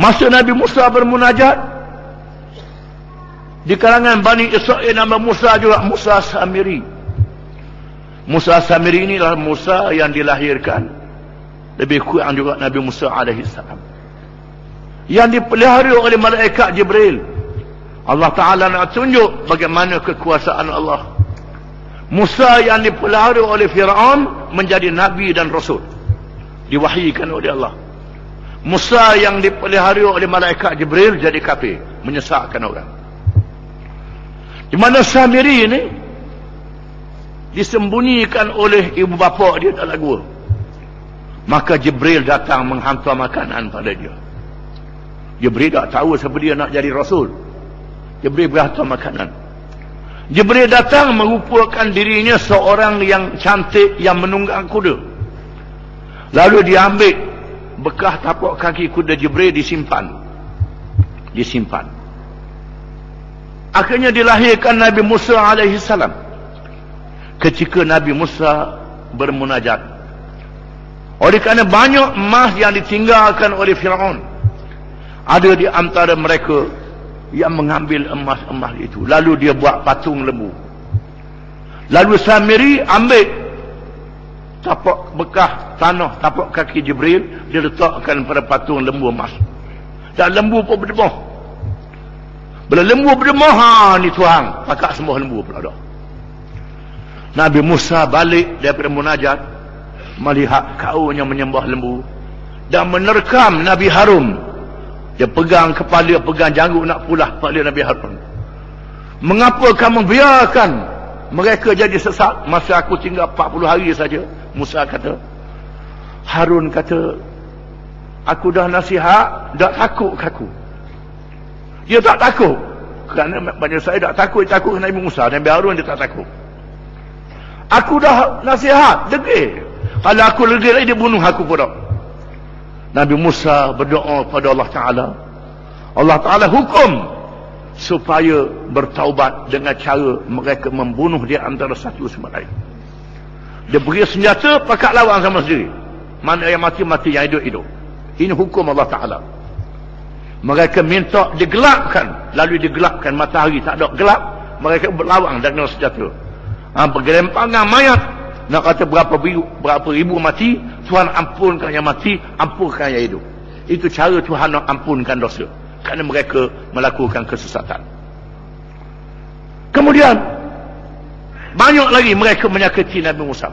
Masa Nabi Musa bermunajat di kalangan Bani Israel nama Musa juga Musa Samiri. Musa Samiri inilah Musa yang dilahirkan lebih kurang juga Nabi Musa alaihi salam. Yang dipelihara oleh malaikat Jibril. Allah Taala nak tunjuk bagaimana kekuasaan Allah. Musa yang dipelihara oleh Firaun menjadi nabi dan rasul. Diwahyukan oleh Allah. Musa yang dipelihara oleh malaikat Jibril jadi kafir, menyesatkan orang. Di mana Samiri ini disembunyikan oleh ibu bapa dia dalam gua. Maka Jibril datang menghantar makanan pada dia. Jibril tak tahu siapa dia nak jadi rasul. Jibril berhantar makanan. Jibril datang merupakan dirinya seorang yang cantik yang menunggang kuda. Lalu dia ambil bekas tapak kaki kuda Jibril disimpan. Disimpan. Akhirnya dilahirkan Nabi Musa alaihi salam. Ketika Nabi Musa bermunajat. Oleh kerana banyak emas yang ditinggalkan oleh Firaun. Ada di antara mereka yang mengambil emas-emas itu. Lalu dia buat patung lembu. Lalu Samiri ambil tapak bekas tanah tapak kaki Jibril dia letakkan pada patung lembu emas. Dan lembu pun berdemah. Bila lembu berdemah ha ni tuang pakak semua lembu pula dah. Nabi Musa balik daripada munajat melihat kaumnya menyembah lembu. Dan menerkam Nabi Harun. Dia pegang kepala pegang janggut nak pulah kepala Nabi Harun. Mengapa kamu biarkan mereka jadi sesat? Masa aku tinggal 40 hari saja Musa kata Harun kata aku dah nasihat dah takut aku? Dia tak takut. Kerana banyak saya tak takut takut Nabi Musa. Nabi Harun dia tak takut. Aku dah nasihat degil. Kalau aku legil dia bunuh aku pula. Nabi Musa berdoa pada Allah Ta'ala. Allah Ta'ala hukum supaya bertaubat dengan cara mereka membunuh dia antara satu sama lain. Dia beri senjata, pakat lawan sama sendiri. Mana yang mati-mati, yang hidup-hidup. Ini hukum Allah Ta'ala. Mereka minta digelapkan. Lalu digelapkan matahari. Tak ada gelap. Mereka berlawan dengan senjata. Ha, bergelempangan mayat. Nak kata berapa ribu, berapa ribu mati. Tuhan ampunkan yang mati. Ampunkan yang hidup. Itu cara Tuhan nak ampunkan dosa. Kerana mereka melakukan kesesatan. Kemudian banyak lagi mereka menyakiti Nabi Musa.